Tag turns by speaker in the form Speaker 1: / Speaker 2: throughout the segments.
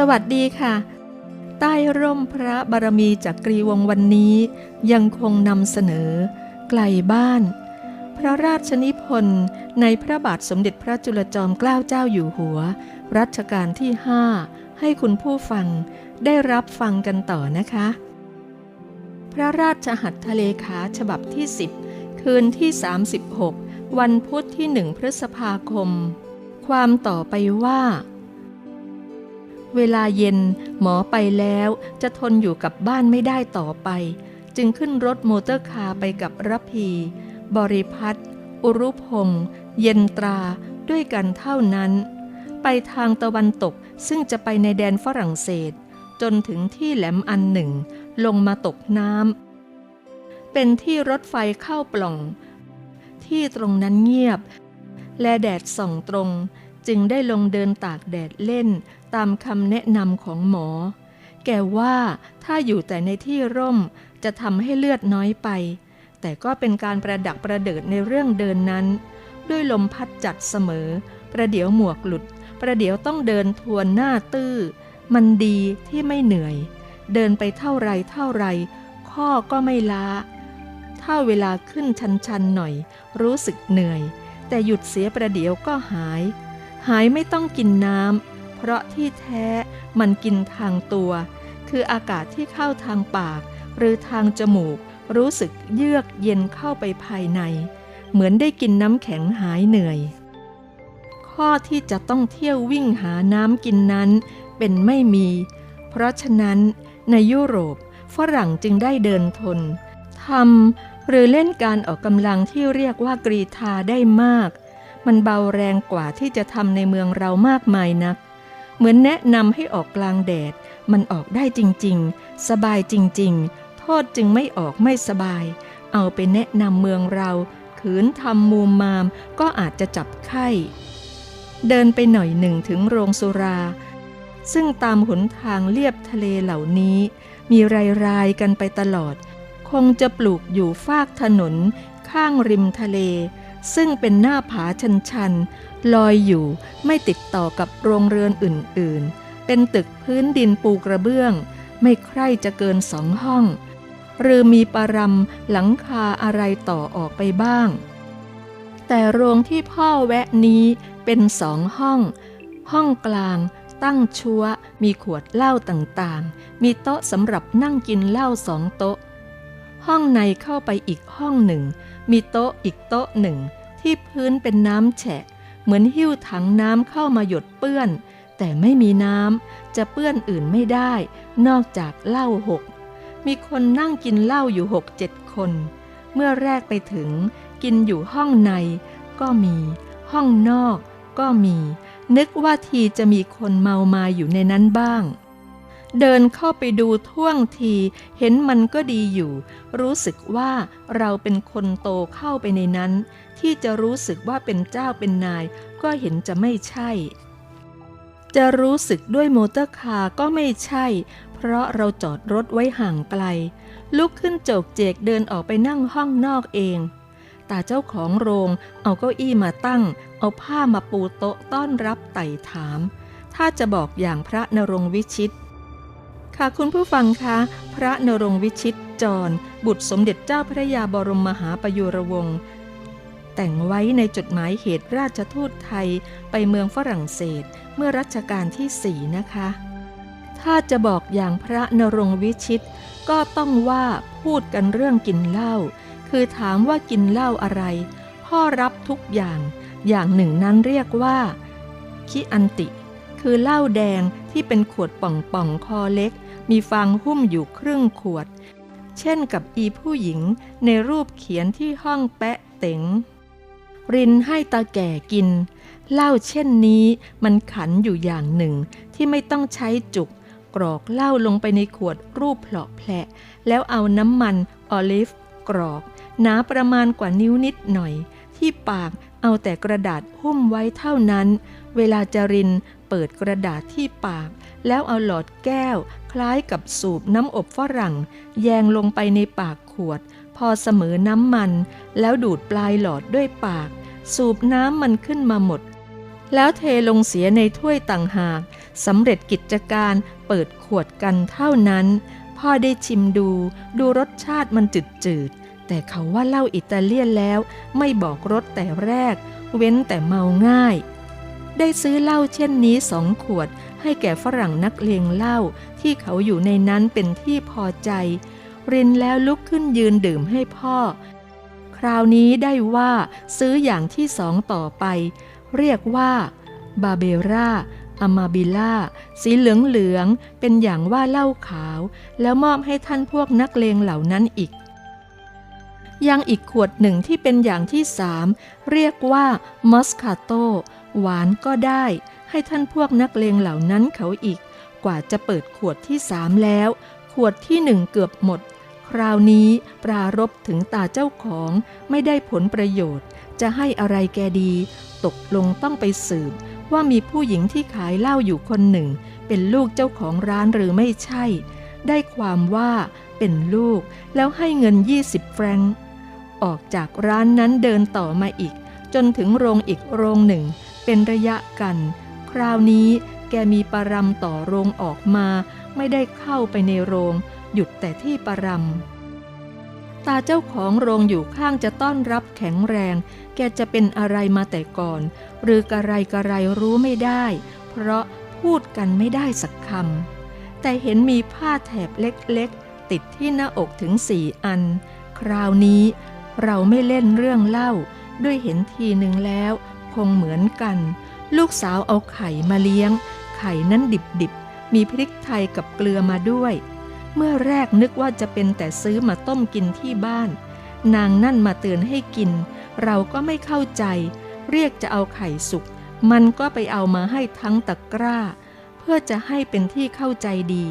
Speaker 1: สวัสดีค่ะ ใต้ร่มพระบารมีจากกรีวงวันนี้ยังคงนำเสนอ ไกลบ้าน พระราชนิพนธ์ในพระบาทสมเด็จพระจุลจอมเกล้าเจ้าอยู่หัว รัชกาลที่5ให้คุณผู้ฟังได้รับฟังกันต่อนะคะ พระราชหัตถเลขาฉบับที่ 10 คืนที่ 36 วันพุธที่1พฤษภาคม ความต่อไปว่า เวลาเย็นหมอไปแล้วจะทนอยู่กับบ้านไม่ได้ต่อไป จึงขึ้นรถมอเตอร์คาร์ไปกับรพี บริพัตรอุรุพงษ์เย็นตราด้วยกันเท่านั้น ไปทางตะวันตกซึ่งจะไปในแดนฝรั่งเศส จนถึงที่แหลมอันหนึ่ง ลงมาตกน้ำเป็นที่รถไฟเข้าปล่อง ที่ตรงนั้นเงียบ และแดดส่องตรงจึงได้ลงเดินตากแดดเล่น ตามคำแนะนำของหมอ แกว่าถ้าอยู่แต่ในที่ร่มจะทำให้เลือดน้อยไป แต่ก็เป็นการประดักประเดิดในเรื่องเดินนั้น ด้วยลมพัดจัดเสมอ ประเดี๋ยวหมวกหลุด ประเดี๋ยวต้องเดินทวนหน้าตื้อ มันดีที่ไม่เหนื่อย เดินไปเท่าไรเท่าไร ข้อก็ไม่ล้า ถ้าเวลาขึ้นชันๆหน่อย รู้สึกเหนื่อย แต่หยุดเสียประเดี๋ยวก็หาย หายไม่ต้องกินน้ำ เพราะที่แท้มันกินทางตัว คืออากาศที่เข้าทางปาก หรือทางจมูก รู้สึกเยือกเย็นเข้าไปภายใน เหมือนได้กินน้ำแข็งหายเหนื่อย ข้อที่จะต้องเที่ยววิ่งหาน้ำกินนั้นเป็นไม่มี เพราะฉะนั้นในยุโรปฝรั่งจึงได้เดินทนทำหรือเล่นการออกกำลังที่เรียกว่ากรีธาได้มาก มันเบาแรงกว่าที่จะทำในเมืองเรามากมายนัก เหมือนแนะนำให้ออกกลางแดด มันออกได้จริงๆ สบายจริงๆ โทษจึงไม่ออกไม่สบาย เอาไปแนะนำเมืองเราขืนทำมูมมามก็อาจจะจับไข้ เดินไปหน่อยหนึ่งถึงโรงสุรา ซึ่งตามหนทางเลียบทะเลเหล่านี้ มีรายรายกันไปตลอด คงจะปลูกอยู่ฟากถนน ข้างริมทะเล ซึ่งเป็นหน้าผาชันๆ ลอยอยู่ไม่ติดต่อกับโรงเรือนอื่นๆ เป็นตึกพื้นดินปูกระเบื้อง ไม่ใคร่จะเกินสองห้อง หรือมีปารำหลังคาอะไรต่อออกไปบ้าง แต่โรงที่พ่อแวะนี้เป็นสองห้อง ห้องกลางตั้งชัวมีขวดเหล้าต่างๆ มีโต๊ะสำหรับนั่งกินเหล้าสองโต๊ะ ห้องในเข้าไปอีกห้องหนึ่ง มีโต๊ะอีกโต๊ะหนึ่ง ที่พื้นเป็นน้ำแฉะ เหมือนหิ้วถังน้ำเข้ามาหยดเปื้อน แต่ไม่มีน้ำจะเปื้อนอื่นไม่ได้ นอกจากเหล้าหก มีคนนั่งกินเหล้าอยู่หกเจ็ดคน เมื่อแรกไปถึง กินอยู่ห้องใน ก็มี ห้องนอก ก็มี นึกว่าทีจะมีคนเมามาอยู่ในนั้นบ้าง เดินเข้าไปดูท่วงที เห็นมันก็ดีอยู่ รู้สึกว่าเราเป็นคนโตเข้าไปในนั้น ที่จะรู้สึกว่าเป็นเจ้าเป็นนาย ก็เห็นจะไม่ใช่ จะรู้สึกด้วยมอเตอร์คาร์ก็ไม่ใช่ เพราะเราจอดรถไว้ห่างไกล ลุกขึ้นโจกเจกเดินออกไปนั่งห้องนอกเองตาเจ้าของโรงเอาเก้าอี้มาตั้ง เอาผ้ามาปูโต๊ะต้อนรับไต่ถาม ถ้าจะบอกอย่างพระนรงวิชิต ค่ะคุณผู้ฟังคะ พระนรงวิชิตจร บุตรสมเด็จเจ้าพระยาบรมมหาประยุรวงศ์แต่งไว้ในจดหมายเหตุราชทูตไทยไปเมืองฝรั่งเศสเมื่อรัชกาลที่สี่นะคะ ถ้าจะบอกอย่างพระนรงวิชิต ก็ต้องว่าพูดกันเรื่องกินเหล้าคือถามว่ากินเหล้าอะไร พ่อรับทุกอย่างอย่างหนึ่งนั้นเรียกว่าคิอันติ คือเหล้าแดง ที่เป็นขวดป่องๆคอเล็ก มีฟางหุ้มอยู่ครึ่งขวด เช่นกับอีผู้หญิงในรูปเขียนที่ห้องแปะเต๋งรินให้ตาแก่กินเหล้าเช่นนี้มันขันอยู่อย่างหนึ่งที่ไม่ต้องใช้จุก กรอกเหล้าลงไปในขวดรูปเพลาะแผลแล้วเอาน้ำมันออลิฟกรอกหนาประมาณกว่านิ้วนิดหน่อย ที่ปากเอาแต่กระดาษหุ้มไว้เท่านั้น เวลาจะรินเปิดกระดาษที่ปาก แล้วเอาหลอดแก้ว คล้ายกับสูบน้ำอบฝรั่ง แยงลงไปในปากขวด พอเสมอน้ำมัน แล้วดูดปลายหลอดด้วยปาก สูบน้ำมันขึ้นมาหมด แล้วเทลงเสียในถ้วยต่างหากสำเร็จกิจการเปิดขวดกันเท่านั้น พ่อได้ชิมดู ดูรสชาติมันจืดๆแต่เขาว่าเหล้าอิตาเลียนแล้ว ไม่บอกรสแต่แรก เว้นแต่เมาง่าย ได้ซื้อเหล้าเช่นนี้สองขวด ให้แก่ฝรั่งนักเลงเหล้าที่เขาอยู่ในนั้นเป็นที่พอใจ รินแล้วลุกขึ้นยืนดื่มให้พ่อ คราวนี้ได้ว่าซื้ออย่างที่สองต่อไป เรียกว่าบาเบราอามาบิล่า สีเหลืองเหลืองๆเป็นอย่างว่าเหล้าขาว แล้วมอบให้ท่านพวกนักเลงเหล่านั้นอีก ยังอีกขวดหนึ่งที่เป็นอย่างที่สามเรียกว่ามอสคาโต หวานก็ได้ให้ท่านพวกนักเลงเหล่านั้นเขาอีก กว่าจะเปิดขวดที่สามแล้ว ขวดที่หนึ่งเกือบหมด คราวนี้ปรารบถึงตาเจ้าของไม่ได้ผลประโยชน์ จะให้อะไรแกดี ตกลงต้องไปสืบ ว่ามีผู้หญิงที่ขายเหล้าอยู่คนหนึ่ง เป็นลูกเจ้าของร้านหรือไม่ใช่ ได้ความว่าเป็นลูกแล้วให้เงิน 20 แฟรงออกจากร้านนั้นเดินต่อมาอีก จนถึงโรงอีกโรงหนึ่ง เป็นระยะกัน คราวนี้แกมีปรำต่อโรงออกมา ไม่ได้เข้าไปในโรง หยุดแต่ที่ปรำตาเจ้าของโรงอยู่ข้างจะต้อนรับแข็งแรง แกจะเป็นอะไรมาแต่ก่อน หรือกระไรกระไรรู้ไม่ได้ เพราะพูดกันไม่ได้สักคำแต่เห็นมีผ้าแถบเล็กๆ ติดที่หน้าอกถึงสี่อัน คราวนี้เราไม่เล่นเรื่องเล่าด้วยเห็นทีหนึ่งแล้ว งเหมือนกัน ลูกสาวเอาไข่มาเลี้ยง ไข่นั้นดิบๆ มีพริกไทยกับเกลือมาด้วย เมื่อแรกนึกว่าจะเป็นแต่ซื้อมาต้มกินที่บ้าน นางนั่นมาเตือนให้กิน เราก็ไม่เข้าใจ เรียกจะเอาไข่สุก มันก็ไปเอามาให้ทั้งตะกร้า เพื่อจะให้เป็นที่เข้าใจดี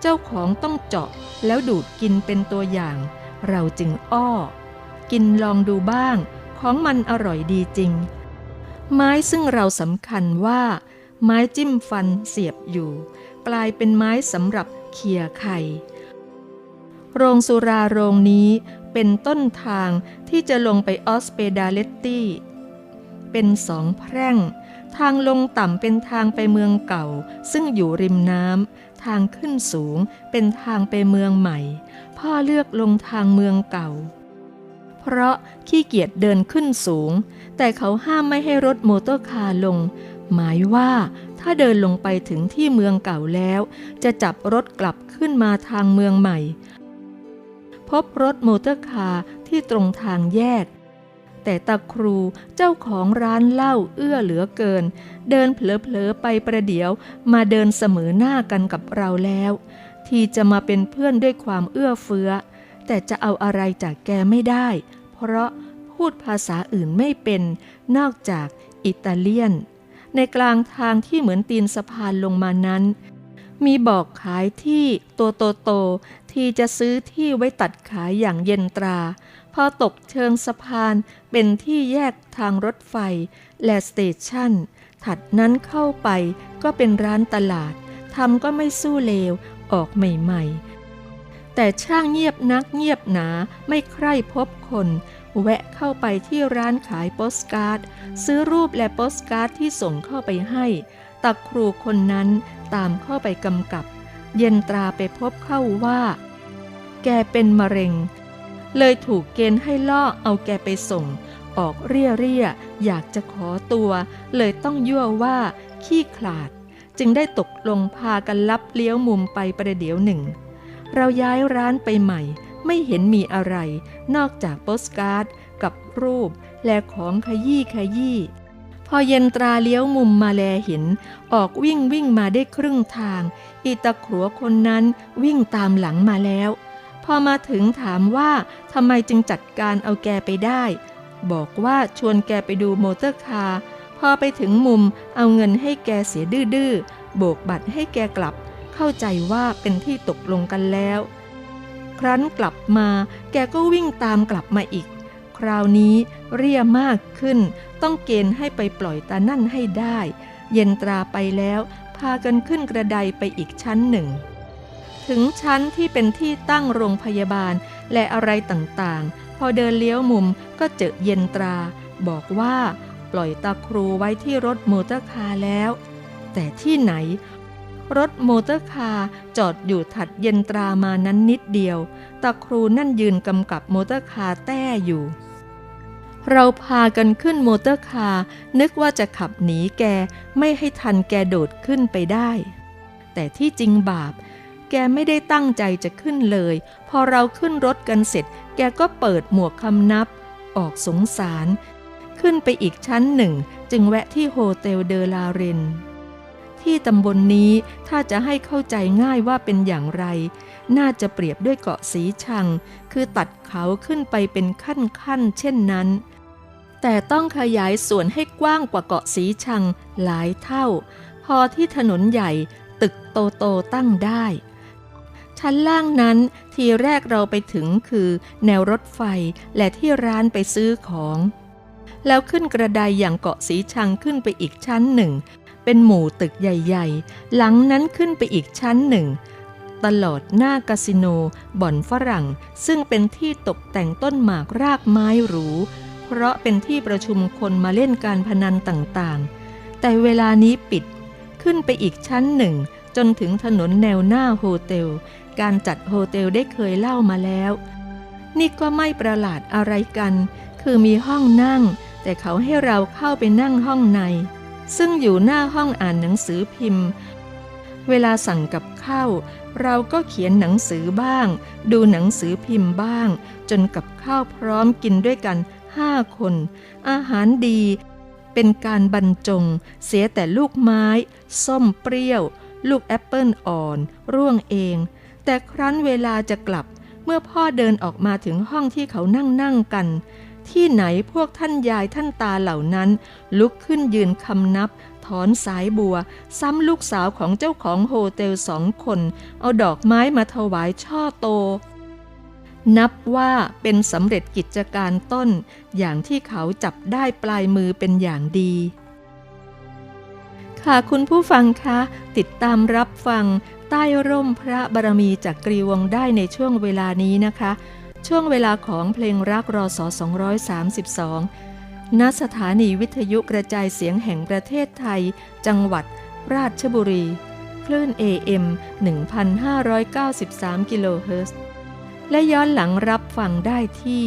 Speaker 1: เจ้าของต้องเจาะแล้วดูดกินเป็นตัวอย่าง เราจึงอ้อ กินลองดูบ้างของมันอร่อยดีจริง ไม้ซึ่งเราสำคัญว่า ไม้จิ้มฟันเสียบอยู่ กลายเป็นไม้สำหรับเขี่ยไข่ โรงสุราโรงนี้เป็นต้นทางที่จะลงไปออสเปดาเลตตี้ เป็นสองแพร่ง ทางลงต่ำเป็นทางไปเมืองเก่า ซึ่งอยู่ริมน้ำทางขึ้นสูงเป็นทางไปเมืองใหม่ พ่อเลือกลงทางเมืองเก่า เพราะขี้เกียจเดินขึ้นสูง แต่เขาห้ามไม่ให้รถมอเตอร์คาร์ลง หมายว่าถ้าเดินลงไปถึงที่เมืองเก่าแล้ว จะจับรถกลับขึ้นมาทางเมืองใหม่ พบรถมอเตอร์คาร์ที่ตรงทางแยก แต่ตาครูเจ้าของร้านเหล้าเอื้อเหลือเกิน เดินเผลอๆไปประเดี๋ยวมาเดินเสมอหน้ากันกับเราแล้ว ที่จะมาเป็นเพื่อนด้วยความเอื้อเฟื้อ แต่จะเอาอะไรจากแกไม่ได้ เพราะ พูดภาษาอื่นไม่เป็น นอกจากอิตาเลียน ในกลางทางที่เหมือนตีนสะพานลงมานั้น มีบอกขายที่ตโตโตๆที่จะซื้อที่ไว้ตัดขายอย่างเย็นตรา พอตกเชิงสะพานเป็นที่แยกทางรถไฟ และสเตชันถัดนั้นเข้าไปก็เป็นร้านตลาดทำก็ไม่สู้เลวออกใหม่ ๆ แต่ช่างเงียบนักเงียบหนาไม่ใคร่พบคน แวะเข้าไปที่ร้านขายโปสการ์ด ซื้อรูปและโปสการ์ดที่ส่งเข้าไปให้ ตักครูคนนั้นตามเข้าไปกำกับ เย็นตราไปพบเข้าว่า แกเป็นมะเร็ง เลยถูกเกณฑ์ให้ล่อเอาแกไปส่ง ออกเรียเรียอยากจะขอตัว เลยต้องยั่วว่าขี้ขลาด จึงได้ตกลงพากันลับเลี้ยวมุมไปประเดี๋ยวหนึ่ง เราย้ายร้านไปใหม่ ไม่เห็นมีอะไร นอกจากโปสการ์ดกับรูป และของขยี้ขยี้พอเย็นตราเลี้ยวมุมมาแลเห็น ออกวิ่งวิ่งมาได้ครึ่งทาง อีตะขรัวคนนั้นวิ่งตามหลังมาแล้ว พอมาถึงถามว่าทำไมจึงจัดการเอาแกไปได้ บอกว่าชวนแกไปดูโมเตอร์คาร์พอไปถึงมุมเอาเงินให้แกเสียดื้อๆโบกบัตรให้แกกลับ เข้าใจว่าเป็นที่ตกลงกันแล้ว ครั้นกลับมาแกก็วิ่งตามกลับมาอีก คราวนี้เรียมากขึ้น ต้องเกณฑ์ให้ไปปล่อยตานั่นให้ได้ เย็นตราไปแล้วพากันขึ้นกระไดไปอีกชั้นหนึ่ง ถึงชั้นที่เป็นที่ตั้งโรงพยาบาลและอะไรต่างๆ พอเดินเลี้ยวมุมก็เจอเย็นตรา บอกว่าปล่อยตาครูไว้ที่รถมอเตอร์คาร์แล้ว แต่ที่ไหน รถมอเตอร์คาร์จอดอยู่ถัดเย็นตรามานั้นนิดเดียว ตาครูนั่นยืนกำกับมอเตอร์คาร์แต้อยู่ เราพากันขึ้นมอเตอร์คาร์นึกว่าจะขับหนีแกไม่ให้ทันแกโดดขึ้นไปได้ แต่ที่จริงบาป แกไม่ได้ตั้งใจจะขึ้นเลย พอเราขึ้นรถกันเสร็จ แกก็เปิดหมวกคำนับ ออกสงสาร ขึ้นไปอีกชั้นหนึ่ง จึงแวะที่โฮเทลเดอลาเรน ที่ตำบลนนี้ถ้าจะให้เข้าใจง่ายว่าเป็นอย่างไร น่าจะเปรียบด้วยเกาะสีชัง คือตัดเขาขึ้นไปเป็นขั้นๆเช่นนั้น แต่ต้องขยายส่วนให้กว้างกว่าเกาะสีชังหลายเท่า พอที่ถนนใหญ่ตึกโตโตๆตั้งได้ ชั้นล่างนั้นทีแรกเราไปถึงคือแนวรถไฟและที่ร้านไปซื้อของ แล้วขึ้นกระไดอย่างเกาะสีชังขึ้นไปอีกชั้นหนึ่ง เป็นหมู่ตึกใหญ่ๆ หลังนั้นขึ้นไปอีกชั้นหนึ่ง ตลอดหน้าคาสิโนบ่อนฝรั่ง ซึ่งเป็นที่ตกแต่งต้นหมากรากไม้หรู เพราะเป็นที่ประชุมคนมาเล่นการพนันต่างๆ แต่เวลานี้ปิด ขึ้นไปอีกชั้นหนึ่ง จนถึงถนนแนวหน้าโฮเทล การจัดโฮเทลได้เคยเล่ามาแล้ว นี่ก็ไม่ประหลาดอะไรกัน คือมีห้องนั่ง แต่เขาให้เราเข้าไปนั่งห้องใน ซึ่งอยู่หน้าห้องอ่านหนังสือพิมพ์ เวลาสั่งกับข้าวเราก็เขียนหนังสือบ้าง ดูหนังสือพิมพ์บ้าง จนกับข้าวพร้อมกินด้วยกันห้าคน อาหารดี เป็นการบรรจง เสียแต่ลูกไม้ ส้มเปรี้ยว ลูกแอปเปิลอ่อน ร่วงเอง แต่ครั้นเวลาจะกลับ เมื่อพ่อเดินออกมาถึงห้องที่เขานั่งนั่งกัน ที่ไหนพวกท่านยายท่านตาเหล่านั้น ลุกขึ้นยืนคำนับ ถอนสายบัว ซ้ำลูกสาวของเจ้าของโฮเทลสองคน เอาดอกไม้มาถวายช่อโต นับว่าเป็นสำเร็จกิจการต้น อย่างที่เขาจับได้ปลายมือเป็นอย่างดีค่ะคุณผู้ฟังคะ ติดตามรับฟังใต้ร่มพระบารมีจากกรีวงได้ในช่วงเวลานี้นะคะ ช่วงเวลาของเพลงรักรอสอ232 ณ สถานีวิทยุกระจายเสียงแห่งประเทศไทย จังหวัด ราชบุรี คลื่น AM 1593 กิโลเฮิรตซ์และย้อนหลังรับฟังได้ที่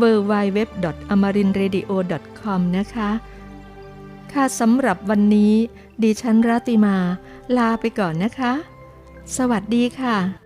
Speaker 1: www.amarinradio.com นะคะ ค่ะสำหรับวันนี้ ดิฉันรัติมา ลาไปก่อนนะคะ สวัสดีค่ะ